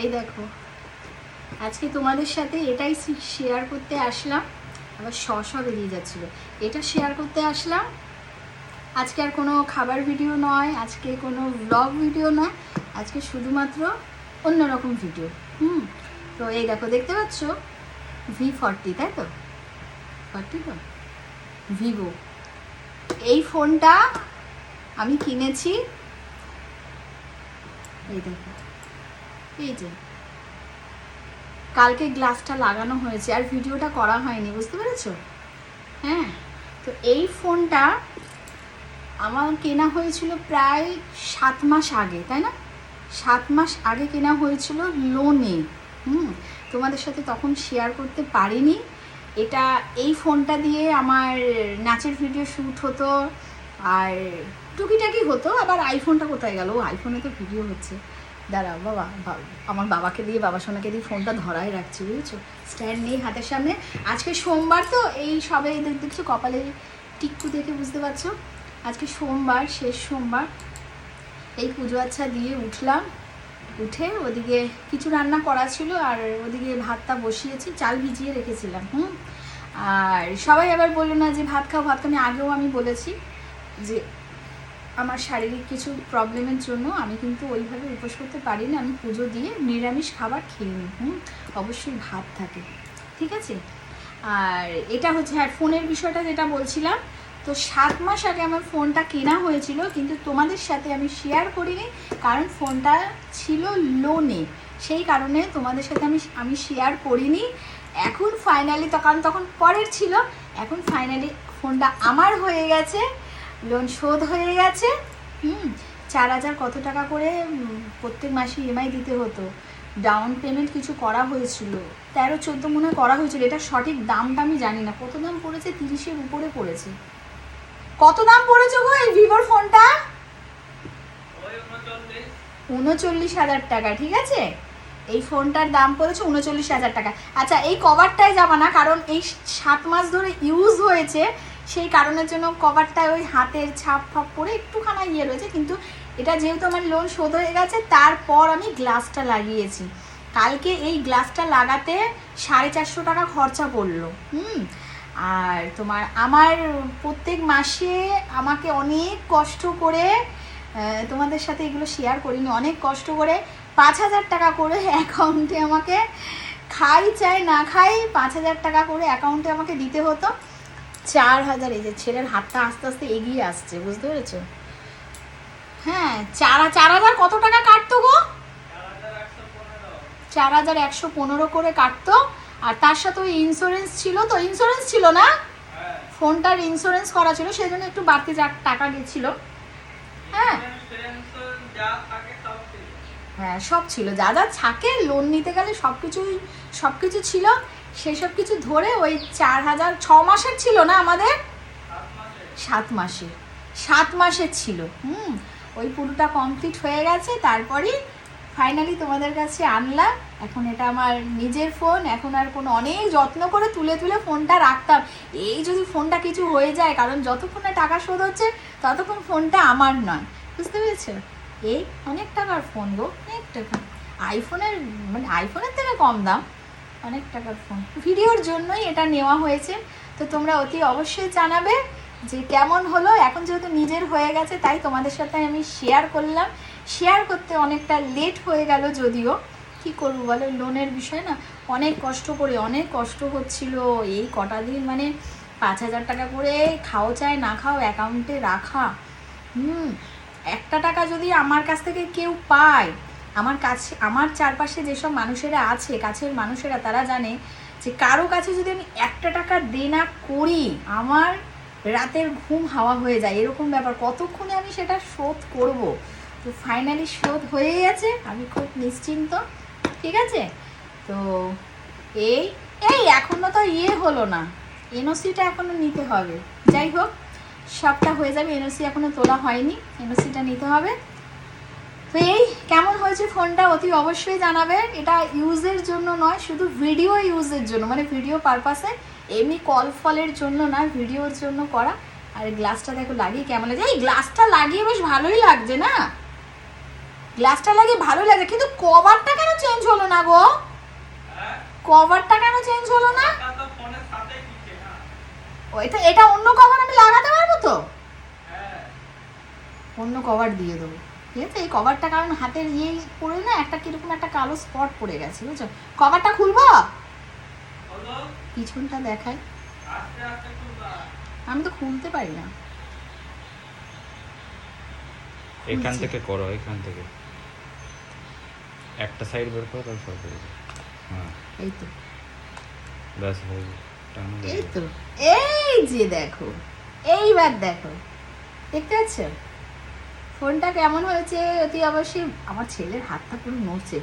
এই দেখো। আজকে তোমাদের সাথে এটাই শেয়ার করতে আসলাম। আবার শ বেরিয়ে যাচ্ছিল। এটা শেয়ার করতে আসলাম। আজকে আর কোনো খাবার ভিডিও নয়, আজকে কোনো ব্লগ ভিডিও নয়। আজকে শুধুমাত্র অন্যরকম ভিডিও হুম? তো এই দেখো, দেখতে পাচ্ছ? ভি ফর্টি তাই তো? ফর্টি তো? ভিভো এই ফোনটা আমি কিনেছি। এই দেখো। এই যে, কালকে গ্লাসটা লাগানো হয়েছে আর ভিডিওটা করা হয়নি, বুঝতে পেরেছ? হ্যাঁ তো এই ফোনটা আমার কেনা হয়েছিল প্রায় সাত মাস আগে, তাই না? সাত মাস আগে কেনা হয়েছিল লোনে, হুম, তোমাদের সাথে তখন শেয়ার করতে পারিনি। এটা এই ফোনটা দিয়ে আমার নাচের ভিডিও শ্যুট হতো আর টুকিটাকি হতো, আবার আইফোনটা কোথায় গেল? আইফোনে তো ভিডিও হচ্ছে। দাঁড়াও, বাবা আমার বাবাকে দিয়ে, বাবা সোনাকে দিয়ে ফোনটা ধরাই রাখছি, বুঝেছ? স্ট্যান্ড নেই হাতের সামনে। আজকে সোমবার তো এই সবে দেখছ, কপালে টিক্কু দেখে বুঝতে পারছ? আজকে সোমবার, শেষ সোমবার। এই পুজো আচ্ছা দিয়ে উঠলাম। উঠে ওদিকে কিছু রান্না করা ছিল আর ওদিকে ভাতটা বসিয়েছি, চাল ভিজিয়ে রেখেছিলাম, হুম? আর সবাই আবার বলল না যে ভাত খাও ভাত। আমি আগেও আমি বলেছি যে আমার শারীরিক কিছু প্রবলেমের জন্য আমি কিন্তু ওইভাবে উপোস করতে পারি না আমি পুজো দিয়ে নিরামিষ খাবার খেয়ে নিই। হুম, অবশ্যই ভাত থাকে। ঠিক আছে? আর এটা হচ্ছে হ্যাঁ ফোনের বিষয়টা যেটা বলছিলাম, তো সাত মাস আগে আমার ফোনটা কেনা হয়েছিল, কিন্তু তোমাদের সাথে আমি শেয়ার করিনি, কারণ ফোনটা ছিল লোনে সেই কারণে তোমাদের সাথে আমি আমি শেয়ার করিনি। এখন ফাইনালি তো কারণ তখন পরের ছিল, এখন ফাইনালি ফোনটা আমার হয়ে গেছে। লোন শোধ হয়ে গেছে। হুম, চার হাজার কত টাকা করে প্রত্যেক মাসে ইএমআই দিতে হতো। ডাউন পেমেন্ট কিছু করা হয়েছিল। তেরো, চোদ্দ মনে করা হয়েছিল। এটা সঠিক দামটা আমি জানি না। কত দাম পড়েছে? তিরিশের উপরে পড়েছে। কত দাম পড়েছে গো এই ভিভোর ফোনটা? উনচল্লিশ হাজার টাকা, ঠিক আছে? এই ফোনটার দাম পড়েছে উনচল্লিশ হাজার টাকা। আচ্ছা এই কভারটায় যাবা না, কারণ এই সাত মাস ধরে ইউজ হয়েছে। সেই কারণের জন্য কভারটায় ওই হাতের ছাপ ফাপ পরে একটুখানা ইয়ে রয়েছে। কিন্তু এটা যেহেতু আমার লোন শোধ হয়ে গেছে, তারপর আমি গ্লাসটা লাগিয়েছি। কালকে এই গ্লাসটা লাগাতে সাড়ে চারশো টাকা খরচা পড়ল। হুম? আর তোমার আমার প্রত্যেক মাসে আমাকে অনেক কষ্ট করে তোমাদের সাথে এগুলো শেয়ার করিনি, অনেক কষ্ট করে পাঁচ হাজার টাকা করে অ্যাকাউন্টে আমাকে, খাই চাই না খাই পাঁচ হাজার টাকা করে অ্যাকাউন্টে আমাকে দিতে হতো। চার হাজার, এই যে ছেলের হাতটা আস্তে আস্তে এগিয়ে আসছে, বুঝতে পেরেছ? হ্যাঁ চার চার হাজার কত টাকা কাটতো গো? চার হাজার একশো পনেরো। করে কাটতো, আর তার সাথে ওই ইন্স্যুরেন্স ছিল তো ইন্স্যুরেন্স ছিল না? ফোনটার ইন্স্যুরেন্স করা ছিল সেই জন্য একটু বাড়তি টাকা গেছিল। হ্যাঁ। হ্যাঁ সব ছিল, যা যা থাকে লোন নিতে গেলে সব কিছুই সব কিছু ছিল। সেসব কিছু ধরে ওই চার হাজার, ছ মাসের ছিল না আমাদের? সাত মাসের সাত মাসের ছিল, হুম। ওই পুরোটা কমপ্লিট হয়ে গেছে, তারপরেই ফাইনালি তোমাদের কাছে আনলাম। এখন এটা আমার নিজের ফোন এখন আর কোনো অনেক যত্ন করে তুলে তুলে ফোনটা রাখতাম। এই যদি ফোনটা কিছু হয়ে যায়, কারণ যতক্ষণ না টাকা শোধ হচ্ছে, ততক্ষণ ফোনটা আমার নয়। বুঝতে পেরেছ? এই অনেক টাকার ফোন গো, অনেক টাকা। আইফোনের মানে আইফোনের থেকে কম দাম। অনেক টাকার ফোন ভিডিওর জন্যই এটা নেওয়া হয়েছে। তো তোমরা অতি অবশ্যই জানাবে যে কেমন হলো। এখন যেহেতু নিজের হয়ে গেছে, তাই তোমাদের সাথে আমি শেয়ার করলাম। শেয়ার করতে অনেকটা লেট হয়ে গেল যদিও। কি করব বলো? লোনের বিষয় না অনেক কষ্ট করে, অনেক কষ্ট হচ্ছিল। এই কটা দিন মানে পাঁচ হাজার টাকা করে খাও চায় না খাও অ্যাকাউন্টে রাখা। হুম, একটা টাকা যদি আমার কাছ থেকে কেউ পায় আমার কাছে আমার চারপাশে যেসব মানুষেরা আছে, কাছের মানুষেরা, তারা জানে যে কারও কাছে যদি আমি একটা টাকা দেনা করি, আমার রাতের ঘুম হাওয়া হয়ে যায়। এরকম ব্যাপার। কতক্ষণে আমি সেটা শোধ করব? তো ফাইনালি শোধ হয়ে গেছে। আমি খুব নিশ্চিন্ত। ঠিক আছে? তো এই এই এখনও তো ইয়ে হলো না। এনওসিটা এখনও নিতে হবে। যাই হোক, সবটা হয়ে যাবে। এনওসি এখনও তোলা হয়নি। এনওসিটা নিতে হবে। তো এই কেমন হয়েছে ফোনটা? অতি অবশ্যই জানাবেন। এটা ইউজের জন্য নয় শুধু ভিডিও ইউজের জন্য মানে ভিডিও পারপাসে এমনি কল ফলের জন্য না ভিডিওর জন্য করা। আর গ্লাসটা দেখো লাগিয়ে কেমন লাগে এই গ্লাসটা লাগিয়ে বেশ ভালোই লাগছে না? গ্লাসটা লাগে ভালো লাগে কিন্তু কভারটা কেন চেঞ্জ হলো না গো? কভারটা কেন চেঞ্জ হলো না? ও এটা এটা অন্য কভার আমি লাগাতে পারব তো? অন্য কভার দিয়ে দেবো। আছে? এই কভারটা কারণ হাতের ইয়ে পড়ে না একটা কীরকম একটা কালো স্পট পড়ে গেছে বুঝছ? কভারটা খুলবো? পিছনটা দেখাই। আমি তো খুলতে পারি না। এখান থেকে করো এখান থেকে। একটা সাইড বের করো তারপর সব বের। হ্যাঁ। এই তো। ব্যাস হয়ে। টানো এই তো। এই যে দেখো। এইবার দেখো। দেখতে পাচ্ছ? ফোনটা কেমন হয়েছে? অতি অবশ্যই আমার ছেলের হাতটা পুরো নড়ছে।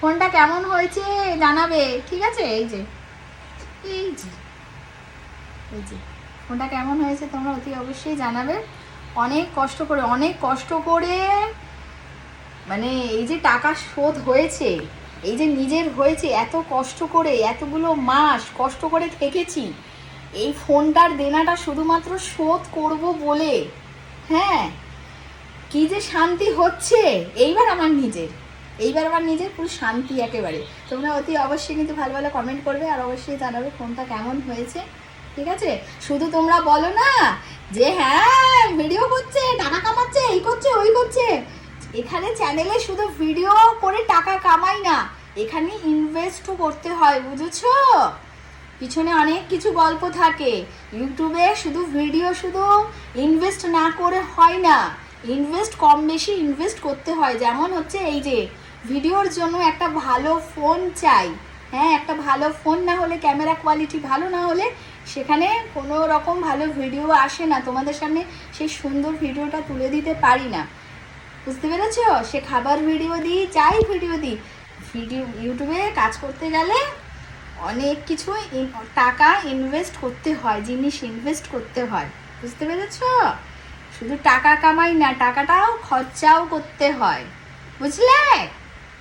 ফোনটা কেমন হয়েছে জানাবে? ঠিক আছে? এই যে। এই যে। এই যে। ফোনটা কেমন হয়েছে তোমরা অতি অবশ্যই জানাবে। অনেক কষ্ট করে, অনেক কষ্ট করে মানে এই যে টাকা শোধ হয়েছে, এই যে নিজের হয়েছে, এত কষ্ট করে, এতগুলো মাস কষ্ট করে থেকেছি, এই ফোনটার দেনাটা শুধুমাত্র শোধ করব বলে হ্যাঁ? কি যে শান্তি হচ্ছে? এইবার আমার নিজের। এইবার আমার নিজের পুরো শান্তি একেবারে। তোমরা অতি অবশ্যই কিন্তু ভালো ভালো কমেন্ট করবে আর অবশ্যই জানাবে ফোনটা কেমন হয়েছে। ঠিক আছে? শুধু তোমরা বলো না যে হ্যাঁ ভিডিও করছে, টাকা কামাচ্ছে, এই করছে, ওই করছে। এখানে চ্যানেলে শুধু ভিডিও করে টাকা কামাই না, এখানে ইনভেস্টও করতে হয়, বুঝেছ? পিছনে অনেক কিছু গল্প থাকে। ইউটিউবে শুধু ভিডিও শুধু ইনভেস্ট না করে হয় না। ইনভেস্ট কম বেশি ইনভেস্ট করতে হয়। যেমন হচ্ছে এই যে, ভিডিওর জন্য একটা ভালো ফোন চাই। হ্যাঁ একটা ভালো ফোন না হলে ক্যামেরা কোয়ালিটি ভালো না হলে, সেখানে কোনো রকম ভালো ভিডিও আসে না। তোমাদের সামনে সেই সুন্দর ভিডিওটা তুলে দিতে পারি না। বুঝতে পেরেছ? সে খাবার ভিডিও দিই চাই ভিডিও দিই। ভিডিও ইউটিউবে কাজ করতে গেলে অনেক কিছু টাকা ইনভেস্ট করতে হয়, জিনিস ইনভেস্ট করতে হয়। বুঝতে পেরেছ? শুধু টাকা কামাই না, টাকাটাও খরচাও করতে হয়। বুঝলে?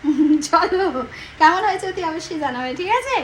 চলো, কেমন হয়েছে তুই অবশ্যই জানাবে, ঠিক আছে?